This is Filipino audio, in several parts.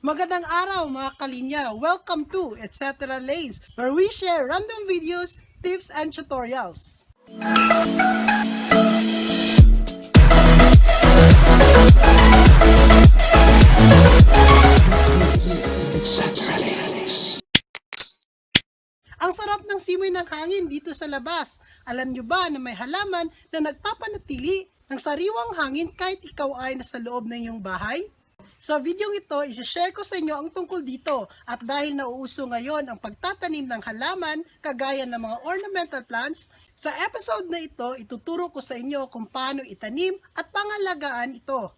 Magandang araw mga kalinya! Welcome to Etc. Lanes where we share random videos, tips, and tutorials. Ang sarap ng simoy ng hangin dito sa labas. Alam nyo ba na may halaman na nagpapanatili ng sariwang hangin kahit ikaw ay nasa loob ng iyong bahay? Sa video ito, isi-share ko sa inyo ang tungkol dito at dahil nauuso ngayon ang pagtatanim ng halaman kagaya ng mga ornamental plants, sa episode na ito ituturo ko sa inyo kung paano itanim at pangalagaan ito.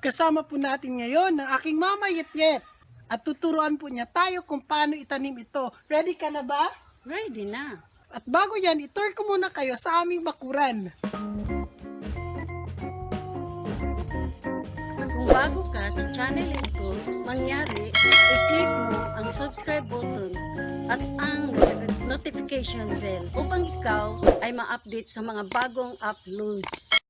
Kasama po natin ngayon ang aking mama Yetyet at tuturuan po niya tayo kung paano itanim ito. Ready ka na ba? Ready na. At bago yan, itour ko muna kayo sa aming bakuran. Kung bago ka sa channel ko, mangyari, i-click mo ang subscribe button at ang notification bell upang ikaw ay ma-update sa mga bagong uploads.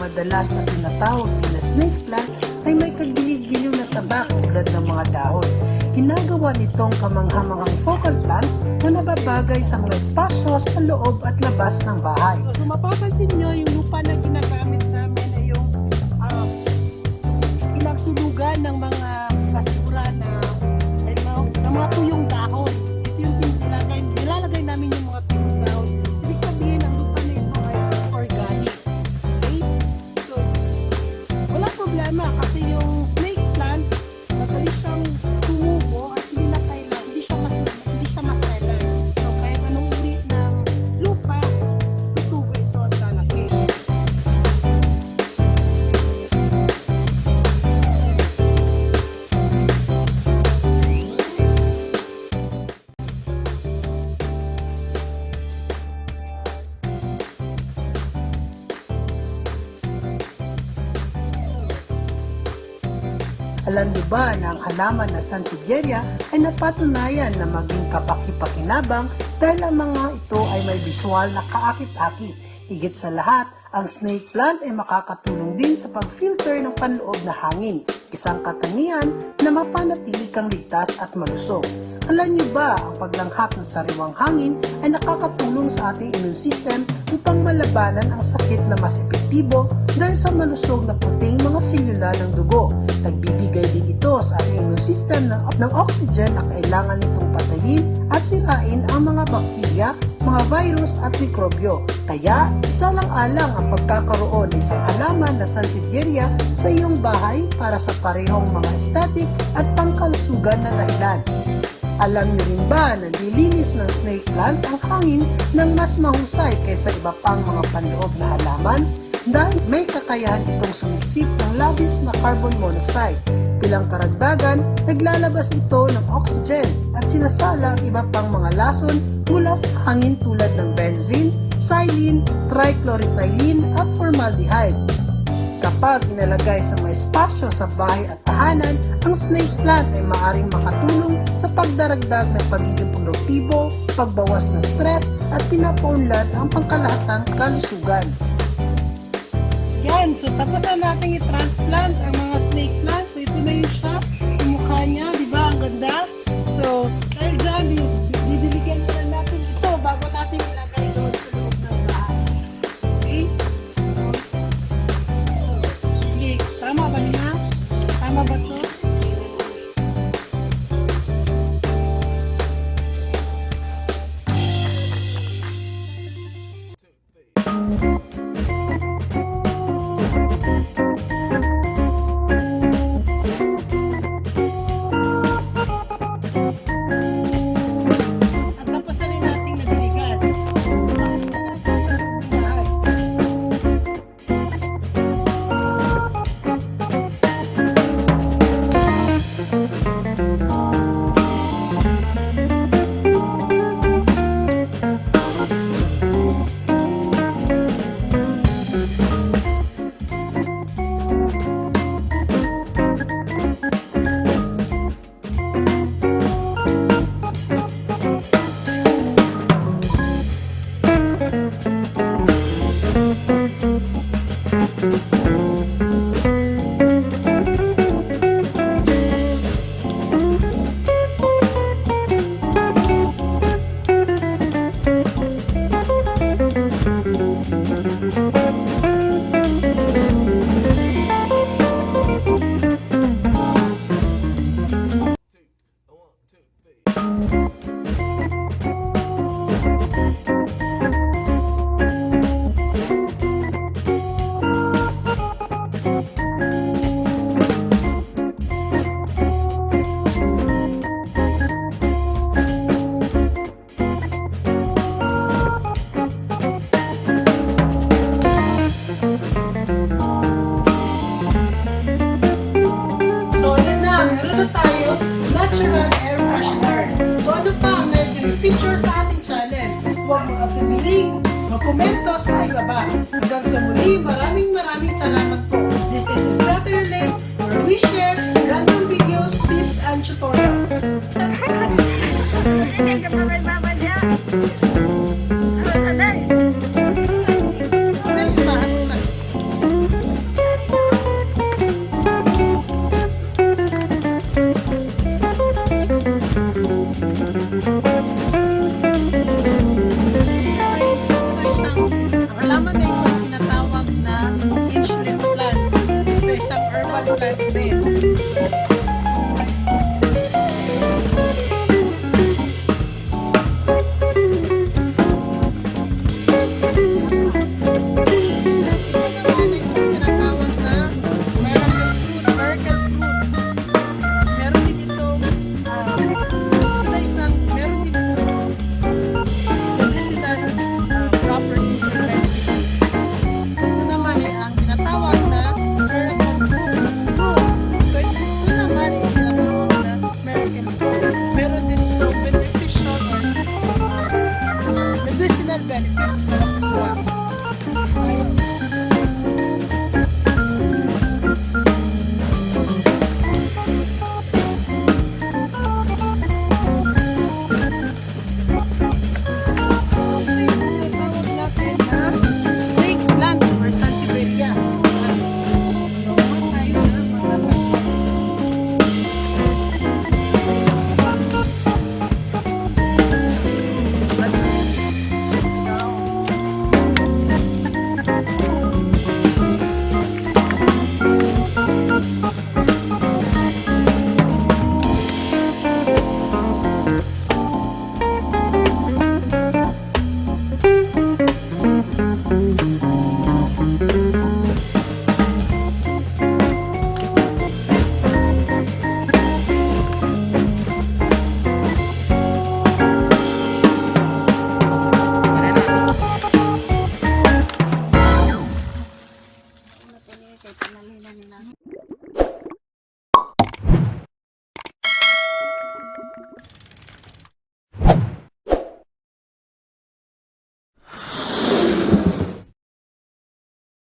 Madalas na tinatawag na snake plant ay may kagiliw na taba tulad ng mga dahon. Ginagawa nitong kamanghamangang focal plant na nababagay sa mga espasyo sa loob at labas ng bahay. So, mapapansin nyo yung lupa na ginagamit namin ay yung uh, pinagsulugan ng mga basura na, ay, ng mga tuyong dahon. problema kasi Alam niyo ba na ang halaman na Sansevieria ay napatunayan na maging kapaki-pakinabang dahil ang mga ito ay may visual na kaakit-akit. Higit sa lahat, ang snake plant ay makakatulong din sa pag-filter ng panloob na hangin, isang katangian na mapanatili kang ligtas at malusog. Alam niyo ba, ang paglanghap ng sariwang hangin ay nakakatulong sa ating immune system upang malabanan ang sakit na mas epektibo dahil sa malusog na puting mga selula ng dugo. Nagbibigay din ito sa ating immune system ng, ng oxygen na kailangan nitong patayin at sirain ang mga bakterya, mga virus at mikrobyo. Kaya, isa lang alang ang pagkakaroon ng isang halaman na Sansevieria sa iyong bahay para sa parehong mga aesthetic at pangkalusugan na dahilan. Alam niyo rin ba na nilinis ng snake plant ang hangin ng mas mahusay kaysa iba pang mga panloob na halaman? Dahil may kakayahan itong sumipsip ng labis na carbon monoxide. Bilang karagdagan, naglalabas ito ng oxygen at sinasala ang iba pang mga lason mula sa hangin tulad ng benzene, xylene, trichloroethylene at formaldehyde. Kapag inalagay sa may espasyo sa bahay at tahanan, ang snake plant ay maaring makatulong sa pagdaragdag ng pagiging produktibo, pagbawas ng stress, at pinapaunlad ang pangkalahatang kalusugan. Yan, so tapos na natin i-transplant ang mga snake plants. So ito na yung siya, yung mukha niya, di ba? Ang ganda. So, dahil dyan, didiligan na lang natin ito bago natin ilagay doon sa loob ng bahay. Okay? So, Okay, tama ba niya? Tama ba to? Huwag mo atumiling, magkomento sa ibaba. Hanggang sa muli, maraming maraming salamat po. This is Etc. Lens where we share random videos, tips, and tutorials.